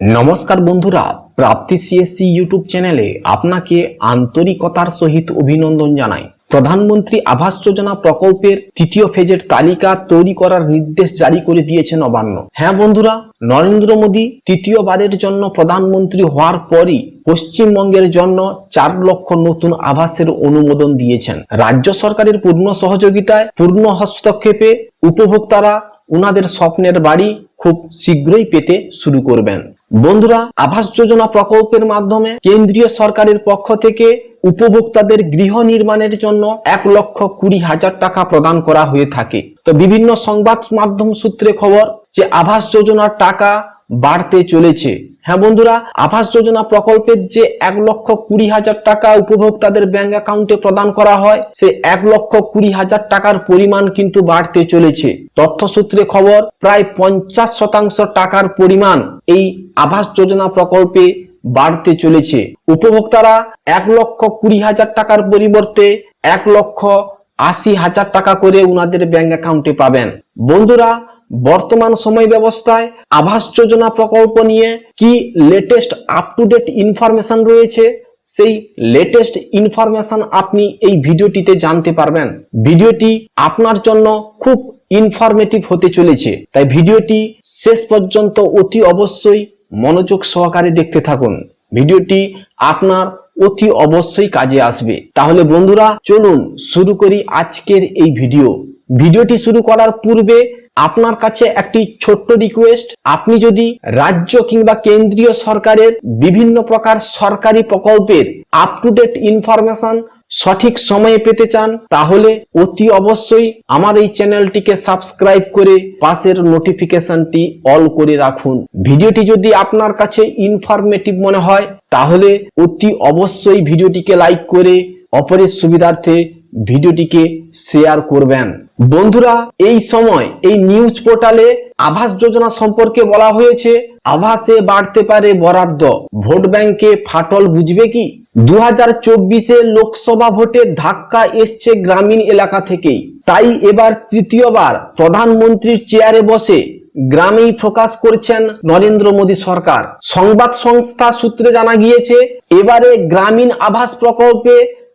নমস্কার বন্ধুরা, প্রাপ্তি CSC YouTube চ্যানেলে আপনাকে আন্তরিকতার সহিত অভিনন্দন জানাই। প্রধানমন্ত্রী আবাস যোজনা প্রকল্পের তৃতীয় ফেজের তালিকা তৈরি করার নির্দেশ জারি করে দিয়েছে নবান্ন হ্যাঁ বন্ধুরা, নরেন্দ্র মোদী তৃতীয়বারের জন্য প্রধানমন্ত্রী হওয়ার পরই পশ্চিমবঙ্গের জন্য চার লক্ষ নতুন আবাসের অনুমোদন দিয়েছেন। রাজ্য সরকারের পূর্ণ সহযোগিতায়, পূর্ণ হস্তক্ষেপে উপভোক্তারা উনাদের স্বপ্নের বাড়ি খুব শীঘ্রই পেতে শুরু করবেন। বন্ধুরা, আবাস যোজনা প্রকল্পের মাধ্যমে কেন্দ্রীয় সরকারের পক্ষ থেকে উপভোক্তাদের গৃহ নির্মাণের জন্য এক লক্ষ কুড়ি হাজার টাকা প্রদান করা হয়ে থাকে। তো বিভিন্ন সংবাদ মাধ্যম সূত্রে খবর যে আবাস যোজনার টাকা বাড়তে চলেছে। হ্যাঁ বন্ধুরা, আবাস যোজনা প্রকল্পের যে এক লক্ষ কুড়ি হাজার টাকা উপভোক্তাদের ব্যাংক অ্যাকাউন্টে প্রদান করা হয়, সে এক লক্ষ কুড়ি হাজার টাকার পরিমাণ কিন্তু বাড়তে চলেছে। তথ্য সূত্রে খবর, প্রায় পঞ্চাশ শতাংশ টাকার পরিমাণ এই আবাস যোজনা প্রকল্পে বাড়তে চলেছে। উপভোক্তারা এক লক্ষ কুড়ি হাজার টাকার পরিবর্তে এক লক্ষ আশি হাজার টাকা করে উনাদের ব্যাংক অ্যাকাউন্টে পাবেন। বন্ধুরা বর্তমান সময় ব্যবস্থায় আবাস যোজনা প্রকল্প নিয়ে কি latest up to date information রয়েছে? সেই লেটেস্ট ইনফরমেশন আপনি এই ভিডিওটিতে জানতে পারবেন। ভিডিওটি আপনার জন্য খুব ইনফরমেটিভ হতে চলেছে। তাই ভিডিওটি শেষ পর্যন্ত অতি অবশ্যই মনোযোগ সহকারে দেখতে থাকুন। ভিডিওটি আপনার অতি অবশ্যই কাজে আসবে। তাহলে বন্ধুরা, চলুন শুরু করি আজকের এই ভিডিও। ভিডিওটি শুরু করার পূর্বে আপনার কাছে একটি ছোট্ট রিকোয়েস্ট আপনি যদি রাজ্য কিংবা কেন্দ্রীয় সরকারের বিভিন্ন প্রকার সরকারি প্রকল্পের আপ টু ডেট ইনফরমেশন সঠিক সময়ে পেতে চান, তাহলে অতি অবশ্যই আমার এই চ্যানেলটিকে সাবস্ক্রাইব করে পাশের নোটিফিকেশনটি অল করে রাখুন। ভিডিওটি যদি আপনার কাছে ইনফরমেটিভ মনে হয়, তাহলে অতি অবশ্যই ভিডিওটিকে লাইক করে অপরের সুবিধার্থে ভিডিওটিকে শেয়ার করবেন। বন্ধুরা, এই সময় এই নিউজ পোর্টালে আবাস যোজনা সম্পর্কে বলা হয়েছে আভাসে বাড়তে পারে বরাদ্দ। ভোট ব্যাংকে ফাটল বুঝবে কি? দু হাজার চব্বিশে লোকসভা ভোটে ধাক্কা এসছে গ্রামীণ এলাকা থেকেই। তাই এবার তৃতীয়বার প্রধানমন্ত্রীর চেয়ারে বসে গ্রামেই ফোকাস করছেন নরেন্দ্র মোদী সরকার। সংবাদ সংস্থা সূত্রে জানা গিয়েছে, এবারে গ্রামীণ আবাস প্রকল্পে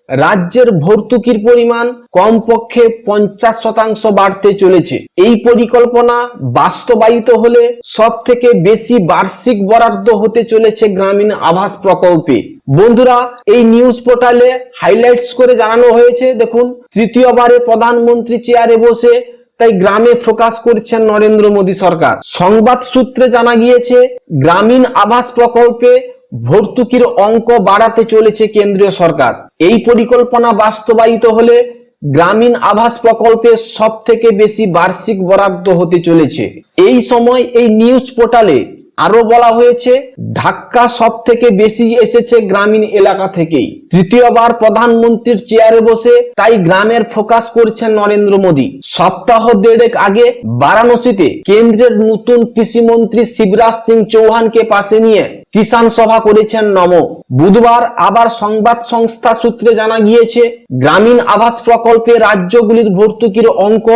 রাজ্যের ভর্তুকির পরিমাণ কমপক্ষে পঞ্চাশ শতাংশ বাড়তে চলেছে। এই পরিকল্পনা বাস্তবায়িত হলে সব থেকে বেশি বার্ষিক বরাদ্দ হতে চলেছে গ্রামীণ আবাস প্রকল্পে। বন্ধুরা, এই নিউজ পোর্টালে হাইলাইটস করে জানানো হয়েছে, দেখুন, তৃতীয়বারে প্রধানমন্ত্রী চেয়ারে বসে তাই গ্রামে ফোকাস করছেন নরেন্দ্র মোদী সরকার। সংবাদ সূত্রে জানা গিয়েছে, গ্রামীণ আবাস প্রকল্পে ভর্তুকির অঙ্ক বাড়াতে চলেছে কেন্দ্রীয় সরকার। এই পরিকল্পনা বাস্তবায়িত হলে গ্রামীণ আবাস প্রকল্পে সব থেকে বেশি বার্ষিক বরাদ্দ হতে চলেছে। এই সময় এই নিউজ পোর্টালে আরও বলা হয়েছে ধাক্কা সব থেকে বেশি এসেছে গ্রামীণ এলাকা থেকেই। তৃতীয়বার প্রধানমন্ত্রীর চেয়ারে বসে তাই গ্রামের ফোকাস করছেন নরেন্দ্র মোদী। সপ্তাহ দেড়েক আগে বারাণসীতে কেন্দ্রের নতুন কৃষিমন্ত্রী শিবরাজ সিং চৌহানকে পাশে নিয়ে কিষাণ সভা করেছেন নম। বুধবার আবার সংবাদ সংস্থা সূত্রে জানা গিয়েছে, গ্রামীণ আবাস প্রকল্পে রাজ্যগুলির ভর্তুকির অঙ্ক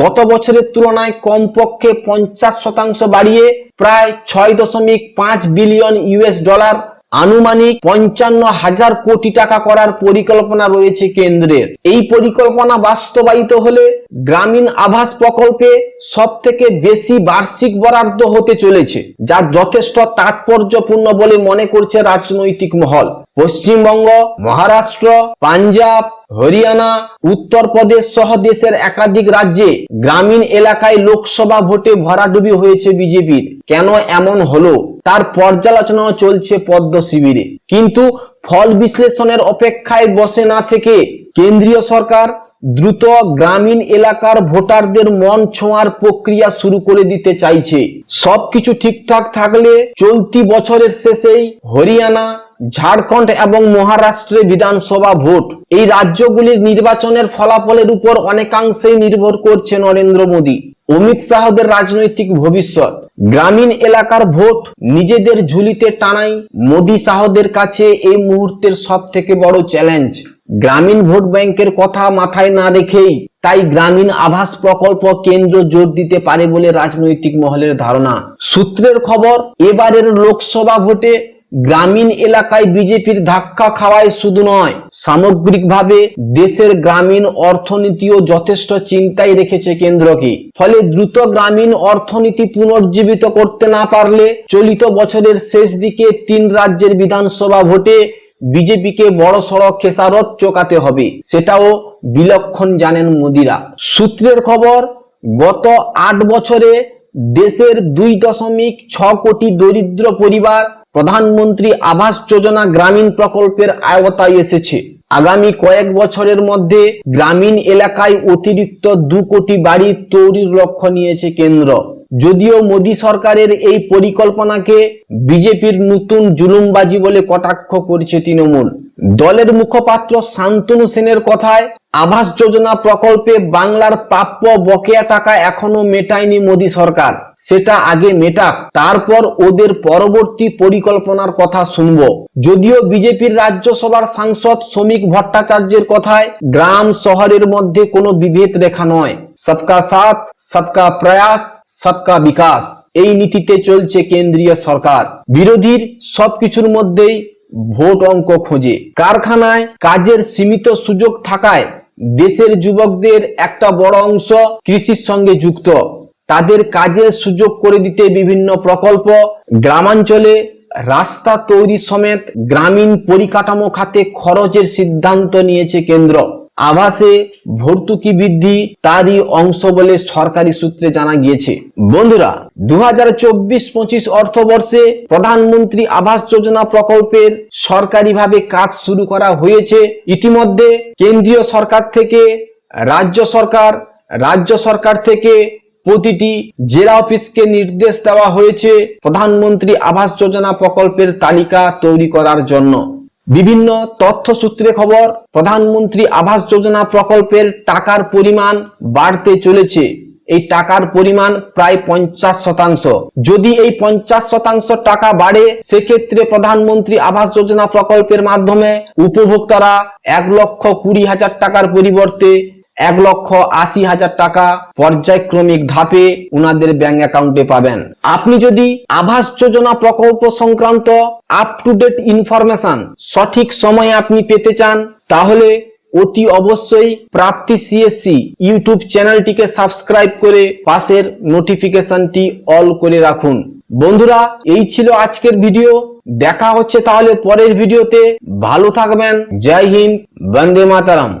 গত বছরের তুলনায় কমপক্ষে পঞ্চাশ শতাংশ বাড়িয়ে প্রায় ছয় দশমিক পাঁচ বিলিয়ন ইউএস ডলার আনুমানিক পঞ্চান্ন হাজার কোটি টাকা করার পরিকল্পনা রয়েছে কেন্দ্রের। এই পরিকল্পনা বাস্তবায়িত হলে গ্রামীণ আবাস প্রকল্পে সব থেকে বেশি বার্ষিক বরাদ্দ হতে চলেছে, যা যথেষ্ট তাৎপর্যপূর্ণ বলে মনে করছে রাজনৈতিক মহল। পশ্চিমবঙ্গ, মহারাষ্ট্র, পাঞ্জাব, হরিয়ানা, উত্তরপ্রদেশ সহ দেশের একাধিক রাজ্যে গ্রামীণ এলাকায় লোকসভা ভোটে ভরাডুবি হয়েছে বিজেপির। কেন এমন হলো? তার পর্যালোচনাও চলছে পদ্ম শিবিরে। কিন্তু ফল বিশ্লেষণের অপেক্ষায় বসে না থেকে কেন্দ্রীয় সরকার দ্রুত গ্রামীণ এলাকার ভোটারদের মন ছোঁয়ার প্রক্রিয়া শুরু করে দিতে চাইছে। সবকিছু ঠিকঠাক থাকলে চলতি বছরের শেষেই হরিয়ানা, ঝাড়খণ্ড এবং মহারাষ্ট্রে বিধানসভা ভোট। এই রাজ্যগুলির নির্বাচনের ফলাফলের উপর অনেকাংশেই নির্ভর করছে নরেন্দ্র মোদী। অমিত শাহদের রাজনৈতিক ভবিষ্যৎ। গ্রামীণ এলাকার ভোট নিজেদের ঝুলিতে টানাই মোদী শাহদের কাছে এই মুহূর্তের সব থেকে বড় চ্যালেঞ্জ। গ্রামীণ ভোট ব্যাংকের কথা মাথায় না রেখেই তাই গ্রামীণ আবাস প্রকল্প কেন্দ্র জোর দিতে পারে বলে রাজনৈতিক মহলের ধারণা। সূত্রের খবর, এবারের লোকসভা ভোটে গ্রামীণ এলাকায় বিজেপির ধাক্কা খাওয়ায় শুধু নয়, সামগ্রিকভাবে দেশের গ্রামীণ অর্থনীতিও যথেষ্ট চিন্তায় রেখেছে কেন্দ্রকে। ফলে দ্রুত গ্রামীণ অর্থনীতি পুনর্জীবিত করতে না পারলে চলিত বছরের শেষ দিকে তিন রাজ্যের বিধানসভা ভোটে বিজেপিকে বড় সড় খেসারত চোকাতে হবে, সেটাও বিলক্ষণ জানেন মোদিরা। সূত্রের খবর, গত আট বছরে দেশের দুই দশমিক ছ কোটি দরিদ্র পরিবার প্রধানমন্ত্রী আবাস যোজনা গ্রামীণ প্রকল্পের আয়তায় এসেছে। আগামী কয়েক বছরের মধ্যে গ্রামীণ এলাকায় অতিরিক্ত দু কোটি বাড়ি তৈরির লক্ষ্য নিয়েছে কেন্দ্র। যদিও মোদী সরকারের এই পরিকল্পনাকে বিজেপির নতুন জুলুমবাজি বলে কটাক্ষ করছে তৃণমূল। দলের মুখপাত্র শান্তনু সেনের কথায়, আবাস যোজনা প্রকল্পে বাংলার প্রাপ্য বকেয়া টাকা এখনও মেটায়নি মোদী সরকার। সেটা আগে মেটাক, তারপর ওদের পরবর্তী পরিকল্পনার কথা শুনব। যদিও বিজেপির রাজ্যসভার সাংসদ শ্রমিক ভট্টাচার্যের কথায়, গ্রাম শহরের মধ্যে কোনো বিভেদ রেখা নয়। সবকা সাথ, সবকা প্রয়াস সবকা বিকাশ। এই নীতিতে চলছে কেন্দ্রীয় সরকার। বিরোধীর সবকিছুর মধ্যেই ভোট অঙ্ক খোঁজে। কারখানায় কাজের সীমিত সুযোগ থাকায় দেশের যুবকদের একটা বড় অংশ কৃষির সঙ্গে যুক্ত। তাদের কাজের সুযোগ করে দিতে বিভিন্ন প্রকল্প, গ্রামাঞ্চলে রাস্তা তৈরি সমেত গ্রামীণ পরিকাঠামো খাতে খরচের সিদ্ধান্ত নিয়েছে কেন্দ্র। আবাসে ভর্তুকি বৃদ্ধি তারই অংশ বলে সরকারি সূত্রে জানা গিয়েছে। বন্ধুরা দু হাজার চব্বিশ পঁচিশ অর্থবর্ষে প্রধানমন্ত্রী আবাস যোজনা প্রকল্পের সরকারিভাবে কাজ শুরু করা হয়েছে। ইতিমধ্যে কেন্দ্রীয় সরকার থেকে, রাজ্য সরকার রাজ্য সরকার থেকে প্রতিটি জেলা অফিসকে নির্দেশ দেওয়া হয়েছে প্রধানমন্ত্রী আবাস যোজনা প্রকল্পের তালিকা তৈরি করার জন্য। বিভিন্ন তথ্য সূত্রে খবর, প্রধানমন্ত্রী আবাস যোজনা প্রকল্পের টাকার পরিমাণ বাড়তে চলেছে। এই টাকার পরিমাণ প্রায় পঞ্চাশ শতাংশ। যদি এই পঞ্চাশ শতাংশ টাকা বাড়ে, সেক্ষেত্রে প্রধানমন্ত্রী আবাস যোজনা প্রকল্পের মাধ্যমে উপভোক্তারা এক লক্ষ কুড়ি হাজার টাকার পরিবর্তে এক লক্ষ আশি হাজার টাকা পর্যায়ক্রমিক ধাপে উনাদের ব্যাংক অ্যাকাউন্টে পাবেন। আপনি যদি আবাস যোজনা প্রকল্প সংক্রান্ত আপ টু ডেট ইনফরমেশন সঠিক সময়ে আপনি পেতে চান, তাহলে অতি অবশ্যই প্রাপ্তি সিএসসি ইউটিউব চ্যানেলটিকে সাবস্ক্রাইব করে পাশের নোটিফিকেশনটি অল করে রাখুন। বন্ধুরা, এই ছিল আজকের ভিডিও। দেখা হচ্ছে তাহলে পরের ভিডিওতে। ভালো থাকবেন। জয় হিন্দ। বন্দে মাতারাম।